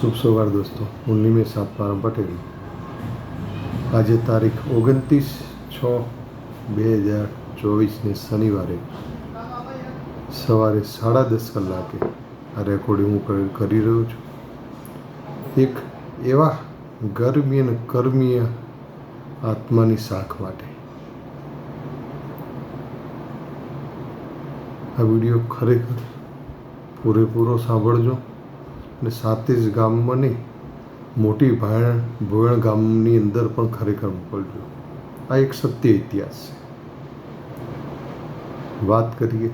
શુભ સવાર દોસ્તો, હું નિમેશ આત્મારામ પટેલ. આજે તારીખ ઓગણત્રીસ છ બે હજાર ચોવીસને શનિવારે સવારે સાડા દસ કલાકે આ રેકોર્ડિંગ હું કરી રહ્યો છું. એક એવા ગરમી અને કર્મીય આત્માની શાખ માટે. આ વીડિયો ખરેખર પૂરેપૂરો સાંભળજો. અને સાથે જ મોટી ભાયણ ભોયણ ગામની અંદર પણ ખરેખર મોકલજો. આ એક સત્ય ઇતિહાસ છે. વાત કરીએ.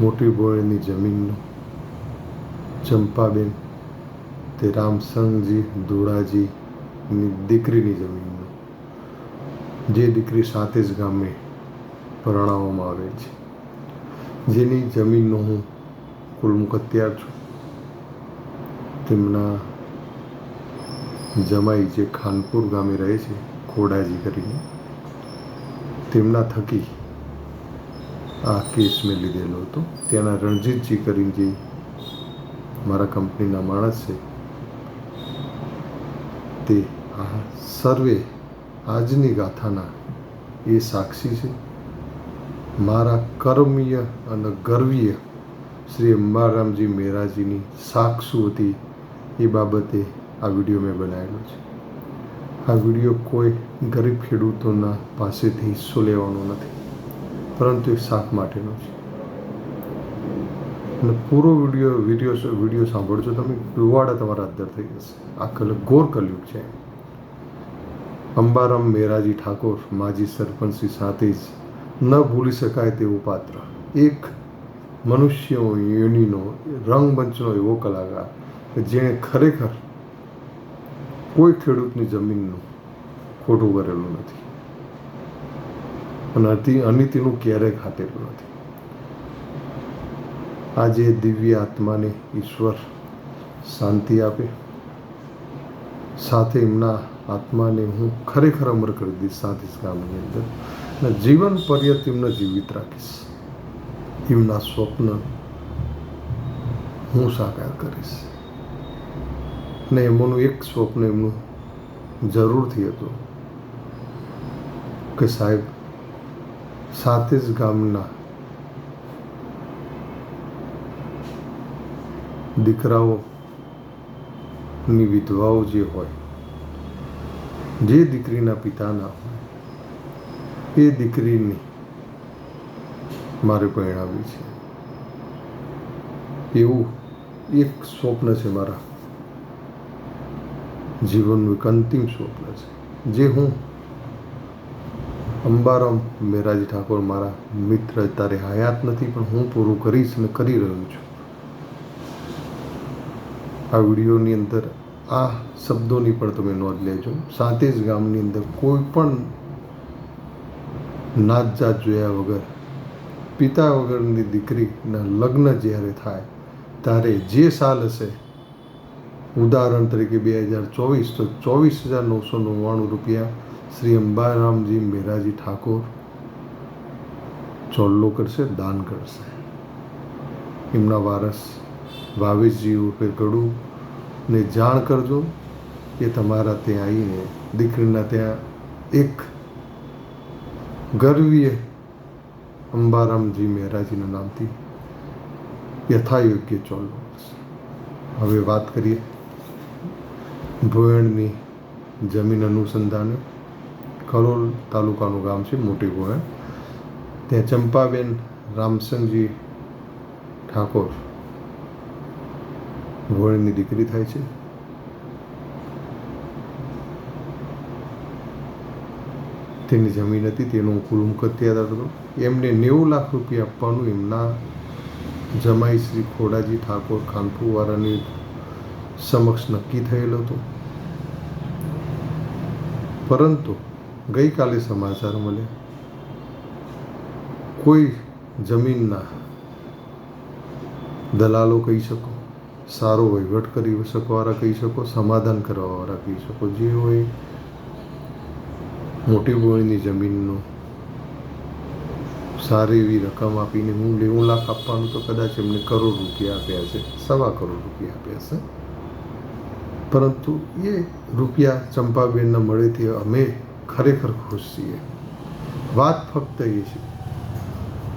મોટી ભોયણની જમીનનો. ચંપાબેન તે રામસંગજી દોડાજીની દીકરીની જમીનનો. જે દીકરી સાથે જ ગામે પરણાવવામાં આવે છે. જેની જમીનનો હું કુલ મુકત્યાર છું. તેમના જમાઈ જે ખાનપુર ગામે રહે છે, ખોડાજી કરીને, તેમના થકી આ કેસ મેં લીધેલો હતો. ત્યાંના રણજીતજી કરીને જે મારા કંપનીના માણસ છે, તે આ સર્વે આજની ગાથાના એ સાક્ષી છે. મારા કર્મીય અને ગર્વીય શ્રી અંબારામજી મેરાજીની સાક્ષુ હતી, એ બાબતે આ વીડિયો મેં બનાવેલો છે. આ વીડિયો કોઈ ગરીબ ખેડૂતોના પાસેથી હિસ્સો લેવાનો નથી, પરંતુ એ શાક માટેનો છે. અને પૂરો વીડિયો વીડિયો વીડિયો સાંભળજો, તમે રૂવાડા તમારા અંદર થઈ જશે. આ કલ, ગોર કલયુગ છે. અંબારામ મેરાજી ઠાકોર, માજી સરપંચી સાથે જ ન ભૂલી શકાય તેવું પાત્ર. એક મનુષ્ય યોનિનો રંગમંચનો એવો કલાકાર કે જેણે ખરેખર કોઈ ખેડૂતની જમીનનું ખોટું કરેલું નથી અને અતિ અનિતિનું ક્યારેય ખાતેલું નથી. આજે દિવ્ય આત્માને ઈશ્વર શાંતિ આપે. સાથે એમના આત્માને હું ખરેખર અમર કરી દઈશ. સાથે જ ગામની અંદર અને જીવન પર્યત એમને જીવિત રાખીશ. એમના સ્વપ્ન હું સાકાર કરીશ. ને એમાંનું એક સ્વપ્ન એમનું જરૂરથી હતું કે સાહેબ સાથે જ ગામના દીકરાઓની વિધવાઓ જે હોય, જે દીકરીના પિતાના હોય એ દીકરીની મારે પરણાવી છે. એવું એક સ્વપ્ન છે મારા. જીવનનું એક અંતિમ સ્વપ્ન છે. જે હું અંબારામ મેરાજી ઠાકોર મારા મિત્ર તારે હયાત નથી, પણ હું પૂરું કરીશ અને કરી રહ્યો છું. આ વિડીયોની અંદર આ શબ્દોની પણ તમે નોંધ લેજો. સાથે જ ગામની અંદર કોઈ પણ નાત જાત જોયા વગર, પિતા વગરની દીકરીના લગ્ન જ્યારે થાય, ત્યારે જે સાલ હશે, ઉદાહરણ તરીકે બે હજાર ચોવીસ, તો ચોવીસ હજાર નવસો નવ્વાણું રૂપિયા શ્રી અંબારામજી મેરાજી ઠાકોર ચોલ્લો કરશે, દાન કરશે. એમના વારસ ભાવેશજી ઉપર ને જાણ કરજો એ તમારા ત્યાં આવીને દીકરીના ત્યાં એક ગર્વીય અંબારામજી મહેરાજીના નામથી યથાયોગ્ય ચોલ્લો હવે વાત કરીએ ભોયણની જમીન અનુસંધાને. કરોલ તાલુકાનું ગામ છે મોટી ભોયણ ત્યાં ચંપાબેન રામસંગજી ઠાકોર ભોયણની દીકરી થાય છે. તેની જમીન હતી, તેનું હું કુલ મુકત્યાર હતો. એમને નેવું લાખ રૂપિયા આપવાનું એમના જમાઈ શ્રી ખોડાજી ઠાકોર ખાનપુરવાળાની સમક્ષ નક્કી થયેલ હતું. પરંતુ ગઈકાલે સમાચાર મળ્યા. કોઈ જમીનના દલાલો કહી શકો, સારો વહીવટ કરી શકવાવાળા કહી શકો, સમાધાન કરવાવાળા કહી શકો, જે હોય મોટી બોળીની જમીનનો સારી એવી રકમ આપીને હું નેવું લાખ આપવાનું તો કદાચ એમને કરોડ રૂપિયા આપ્યા છે સવા કરોડ રૂપિયા આપ્યા છે પરંતુ એ રૂપિયા ચંપાબેનને મળેથી અમે ખરેખર ખુશ છીએ. વાત ફક્ત એ છે,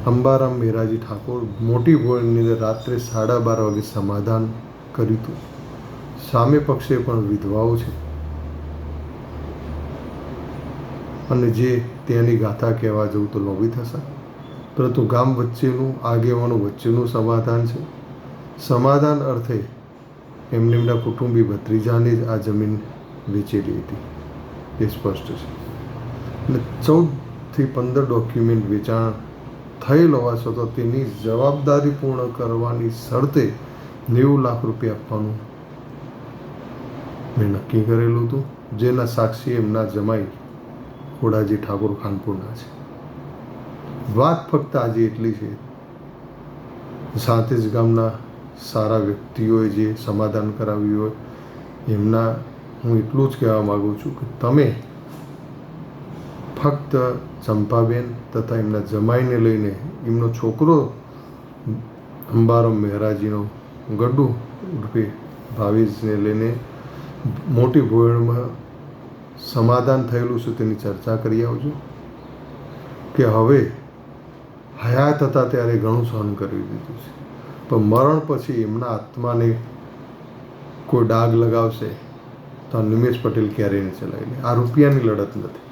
અંબારામ મેરાજી ઠાકોર મોટી અંદર રાત્રે સાડા બાર વાગે સમાધાન કર્યું હતું. સામે પક્ષે પણ વિધવાઓ છે. અને જે ત્યાંની ગાથા કહેવા જવું તો લોભી થશે. પરંતુ ગામ વચ્ચેનું, આગેવાનો વચ્ચેનું સમાધાન છે. સમાધાન અર્થે એમને એમના કુટુંબી ભત્રીજાને જ આ જમીન વેચેલી હતી. એ સ્પષ્ટ છે. અને ચૌદથી પંદર ડોક્યુમેન્ટ વેચાણ થયેલ હોવા છતાં તેની જવાબદારી પૂર્ણ કરવાની શરતે નેવું લાખ રૂપિયા આપવાનું મેં નક્કી કરેલું હતું. જેના સાક્ષી એમના જમાઈ ખોડાજી ઠાકોર ખાનપુરના છે. વાત ફક્ત આજે એટલી છે, સાંતેજ ગામના સારા વ્યક્તિઓએ જે સમાધાન કરાવ્યું હોય, એમના હું એટલું જ કહેવા માગું છું કે તમે ફક્ત ચંપાબેન તથા એમના જમાઈને લઈને એમનો છોકરો અંબારામ મહેરાજીનો ગડ્ડુ ઉર્ફે ભાવેશને લઈને મોટી ભોયણમાં સમાધાન થયેલું શું તેની ચર્ચા કરી આવજો. કે હવે હયાત હતા ત્યારે ઘણું સહન કરી દીધું છે. પણ મરણ પછી એમના આત્માને કોઈ ડાઘ લગાવશે તો નિમેશ પટેલ ક્યારેય નહીં ચલાવી લે. આ રૂપિયાની લડત નથી.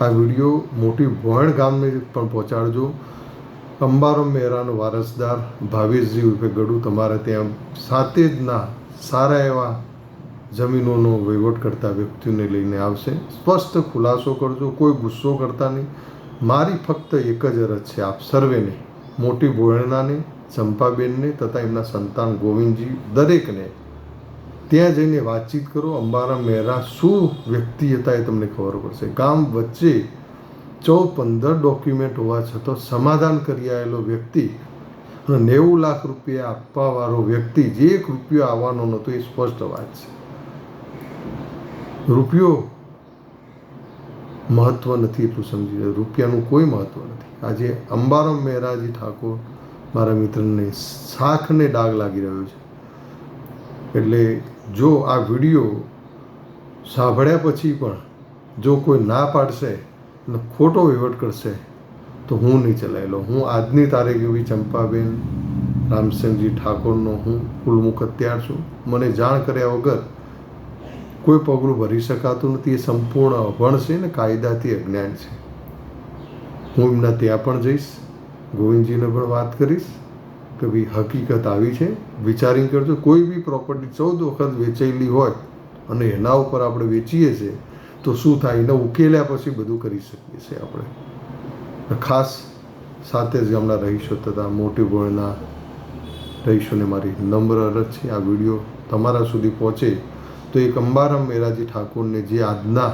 આ વીડિયો મોટી ભોયણ ગામને પણ પહોંચાડજો. અંબારામ મહેરાનો વારસદાર ભાવેશજી ઉર્ફે ગડુ તમારે ત્યાં સાથે જ ના, સારા એવા જમીનોનો વહીવટ કરતા વ્યક્તિઓને લઈને આવશે. સ્પષ્ટ ખુલાસો કરજો, કોઈ ગુસ્સો કરતા નહીં. મારી ફક્ત એક જ અરજ છે આપ સર્વેને, મોટી ભોયણાને ચંપાબેનને તથા એમના સંતાન ગોવિંદજી દરેકને. ત્યાં જઈને વાતચીત કરો, અંબારા મહેરા શું વ્યક્તિ હતા એ તમને ખબર પડશે. ગામ વચ્ચે ચૌદ પંદર ડોક્યુમેન્ટ હોવા છતાં સમાધાન કરી આવેલો વ્યક્તિ અને નેવું લાખ રૂપિયા આપવાવાળો વ્યક્તિ, જે એક રૂપિયો આવવાનો નહોતો એ સ્પષ્ટ વાત છે. રૂપિયો મહત્વ નથી એટલું સમજી રૂપિયાનું કોઈ મહત્વ નથી. આજે અંબારામ મહેરાજી ઠાકોર મારા મિત્રને શાખને ડાઘ લાગી રહ્યો છે. એટલે જો આ વીડિયો સાંભળ્યા પછી પણ જો કોઈ ના પાડશે અને ખોટો વહીવટ કરશે, તો હું નહીં ચલાવેલો હું આજની તારીખ એવી ચંપાબેન રામસિંહજી ઠાકોરનો હું કુલમુખ અત્યાર છું. મને જાણ કર્યા વગર કોઈ પગલું ભરી શકાતું નથી, એ સંપૂર્ણ અભણ છે ને કાયદાથી અજ્ઞાન છે. હું એમના ત્યાં પણ જઈશ, ગોવિંદજીને પણ વાત કરીશ કે ભાઈ હકીકત આવી છે. વિચારી કરજો, કોઈ બી પ્રોપર્ટી ચૌદ વખત વેચાયેલી હોય અને એના ઉપર આપણે વેચીએ છીએ, તો શું થાય? એને ઉકેલ્યા પછી બધું કરી શકીએ છીએ આપણે. ખાસ સાથે જ ગામના રહીશો તથા મોટી ભોળના રહીશોને મારી નમ્ર અરજ છે, આ વીડિયો તમારા સુધી પહોંચે. તો એક અંબારામ મેરાજી ઠાકોરને જે આજના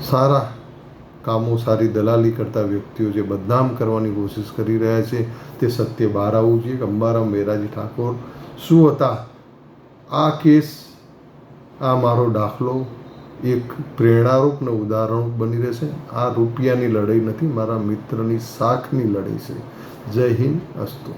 સારા કામો, સારી દલાલી કરતા વ્યક્તિઓ જે બદનામ કરવાની કોશિશ કરી રહ્યા છે, તે સત્ય બહાર આવવું જોઈએ. કે અંબારામ મેરાજી ઠાકોર શું હતા? આ કેસ, આ મારો દાખલો, એક પ્રેરણારૂપ ને ઉદાહરણ બની રહેશે. આ રૂપિયાની લડાઈ નથી, મારા મિત્રની શાખની લડાઈ છે. જય હિન્દ, અસ્તુ.